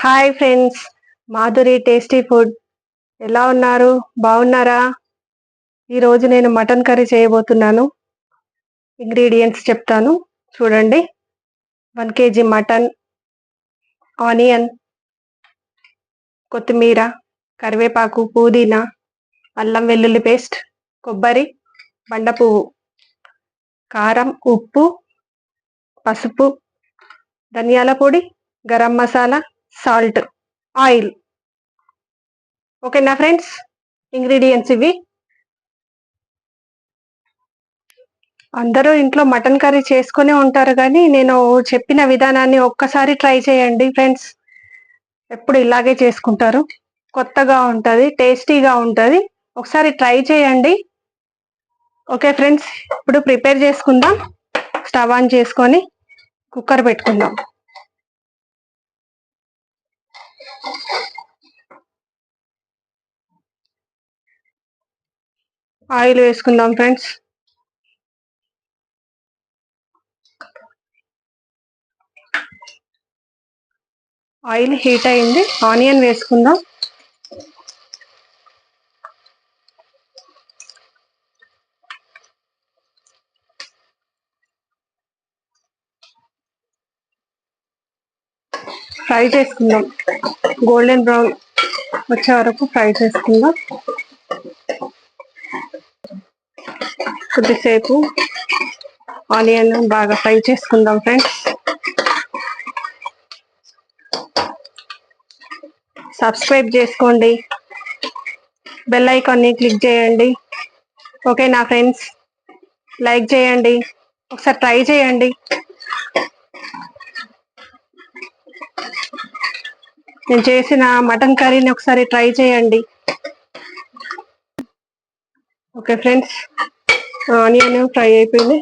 Hi friends Madhuri tasty food ఎలా ఉన్నారు? బాగున్నారా? ఈరోజు నేను మటన్ కర్రీ చేయబోతున్నాను. ఇంగ్రీడియంట్స్ చెప్తాను. చూడండి. వన్ కేజీ మటన్ ఆనియన్ కొత్తిమీర కరివేపాకు పుదీనా అల్లం వెల్లుల్లి పేస్ట్ కొబ్బరి బండ పువ్వు కారం ఉప్పు పసుపు ధనియాల పొడి గరం మసాలా సాల్ట్ ఆయిల్ ఓకేనా ఫ్రెండ్స్ ఇంగ్రీడియంట్స్ ఇవి. అందరూ ఇంట్లో మటన్ కర్రీ చేసుకునే ఉంటారు కానీ నేను చెప్పిన విధానాన్ని ఒక్కసారి ట్రై చేయండి ఫ్రెండ్స్. ఎప్పుడు ఇలాగే చేసుకుంటారు. కొత్తగా ఉంటుంది టేస్టీగా ఉంటుంది. ఒకసారి ట్రై చేయండి. ఓకే ఫ్రెండ్స్ ఇప్పుడు ప్రిపేర్ చేసుకుందాం. స్టవ్ ఆన్ చేసుకొని కుక్కర్ పెట్టుకుందాం. ఆయిల్ వేసుకుందాం ఫ్రెండ్స్. ఆయిల్ హీట్ అయింది. ఆనియన్ వేసుకుందాం. ఫ్రై చేసుకుందాం. గోల్డెన్ బ్రౌన్ వచ్చే వరకు ఫ్రై చేసుకుందాం. కొద్దిసేపు ఆనియన్ బాగా ఫ్రై చేసుకుందాం ఫ్రెండ్స్. సబ్స్క్రైబ్ చేసుకోండి. బెల్ ఐకాన్ని క్లిక్ చేయండి. ఓకే నా ఫ్రెండ్స్? లైక్ చేయండి. ఒకసారి ట్రై చేయండి. నేను చేసిన మటన్ కర్రీని ఒకసారి ట్రై చేయండి. Okay friends? ఆనియన్ ఫ్రై అయిపోయింది.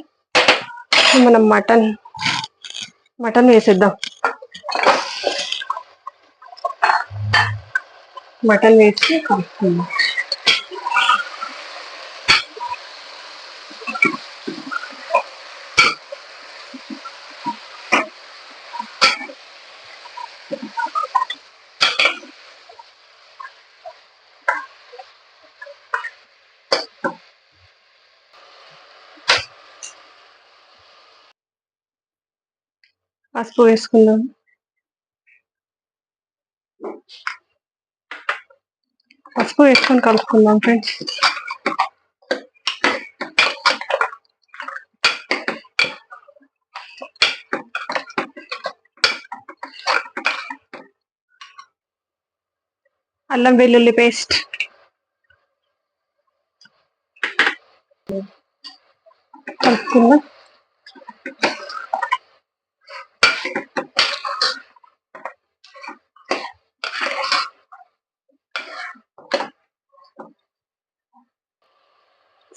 మనం మటన్ మటన్ వేసేద్దాం. మటన్ వేసి కలుపుకుందాం. పసుపు వేసుకుందాం. పసుపు వేసుకొని కలుపుకుందాం ఫ్రెండ్స్. అల్లం వెల్లుల్లి పేస్ట్. కలుపుకుందాం.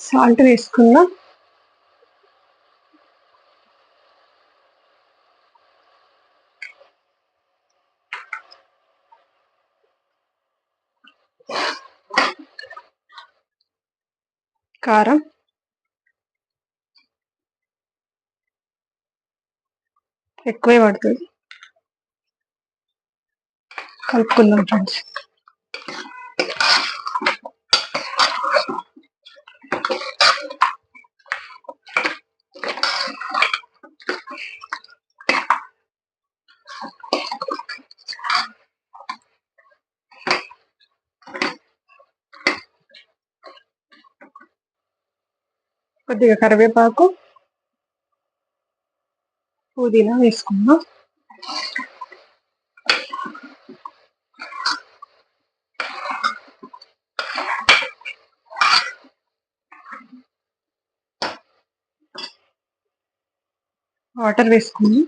సాల్ట్ వేసుకుందాం. కారం. ఎక్కువే పడుతుంది. కలుపుకుందాం ఫ్రెండ్స్. కొద్దిగా కరివేపాకు పుదీనా వేసుకుందాం. వాటర్ వేసుకుందాం.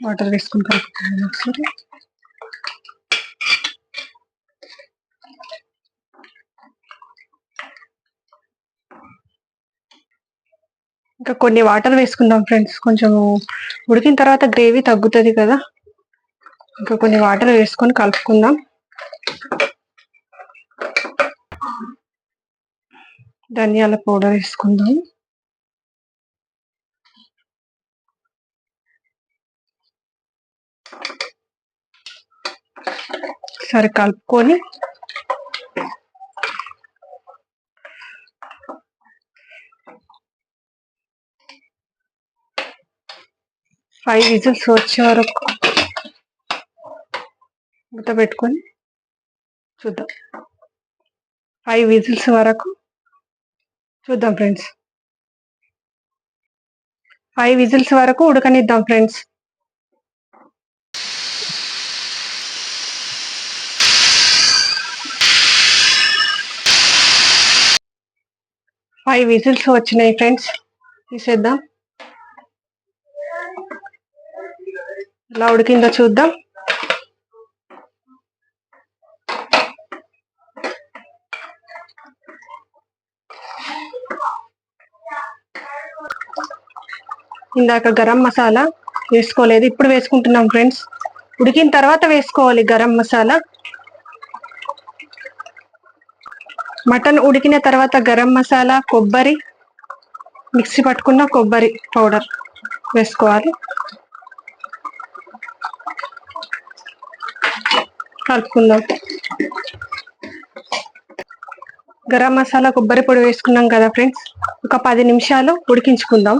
వాటర్ వేసుకుని కలుపుకుందాం ఒకసారి. కొన్ని వాటర్ వేసుకుందాం ఫ్రెండ్స్. కొంచెం ఉడికిన తర్వాత గ్రేవీ తగ్గుతుంది కదా. ఇంకా కొన్ని వాటర్ వేసుకొని కలుపుకుందాం. ధనియాల పౌడర్ వేసుకుందాం. సరే కలుపుకొని ఫైవ్ విజిల్స్ వచ్చే వరకు మూత పెట్టుకొని చూద్దాం. ఫైవ్ విజిల్స్ వరకు చూద్దాం ఫ్రెండ్స్ ఫైవ్ విజిల్స్ వరకు ఉడకనిద్దాం ఫ్రెండ్స్ ఫైవ్ విజిల్స్ వచ్చినాయి ఫ్రెండ్స్ తీసేద్దాం. ఎలా ఉడికిందో చూద్దాం. ఇందాక గరం మసాలా వేసుకోలేదు ఇప్పుడు వేసుకుంటున్నాం ఫ్రెండ్స్. ఉడికిన తర్వాత వేసుకోవాలి గరం మసాలా. మటన్ ఉడికిన తర్వాత గరం మసాలా కొబ్బరి మిక్సీ పట్టుకున్న కొబ్బరి పౌడర్ వేసుకోవాలి. కలుపుకుందాం. గరం మసాలా కొబ్బరి పొడి వేసుకున్నాం కదా ఫ్రెండ్స్ ఒక పది నిమిషాలు ఉడికించుకుందాం.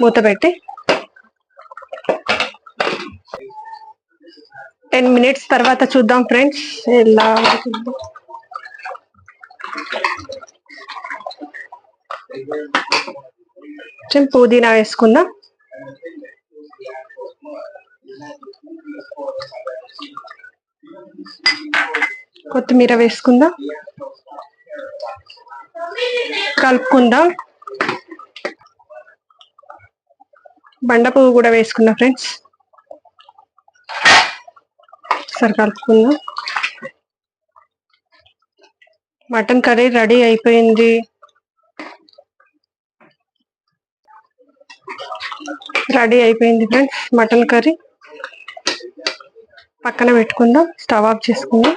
మూత పెట్టి. టెన్ మినిట్స్ తర్వాత చూద్దాం ఫ్రెండ్స్ ఎలా పుదీనా వేసుకుందాం. కొత్తిమీర వేసుకుందాం? కలుపుకుందాం? బండ పువ్వు కూడా వేసుకుందా ఫ్రెండ్స్? సరే కలుపుకుందాం. మటన్ కర్రీ రెడీ అయిపోయింది. రెడీ అయిపోయింది ఫ్రెండ్స్ మటన్ కర్రీ. పక్కన పెట్టుకుందాం స్టవ్ ఆఫ్ చేసుకుందాం.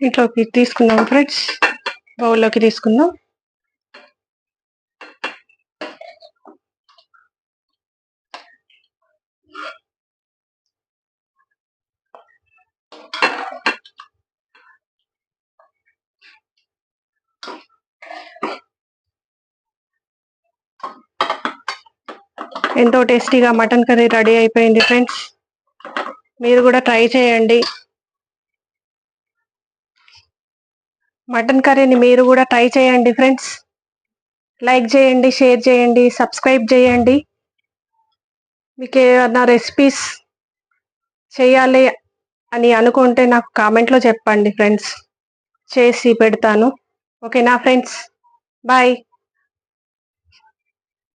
ఇంట్లోకి తీసుకుందాం ఫ్రెండ్స్. బౌల్లోకి తీసుకుందాం. ఎంతో టేస్టీగా మటన్ కర్రీ రెడీ అయిపోయింది ఫ్రెండ్స్. మీరు కూడా ట్రై చేయండి. మటన్ కర్రీని మీరు కూడా ట్రై చేయండి ఫ్రెండ్స్. లైక్ చేయండి షేర్ చేయండి సబ్స్క్రైబ్ చేయండి. మీకు ఏమన్నా రెసిపీస్ చేయాలి అని అనుకుంటే నాకు కామెంట్లో చెప్పండి ఫ్రెండ్స్. చేసి పెడతాను. ఓకేనా ఫ్రెండ్స్? బాయ్.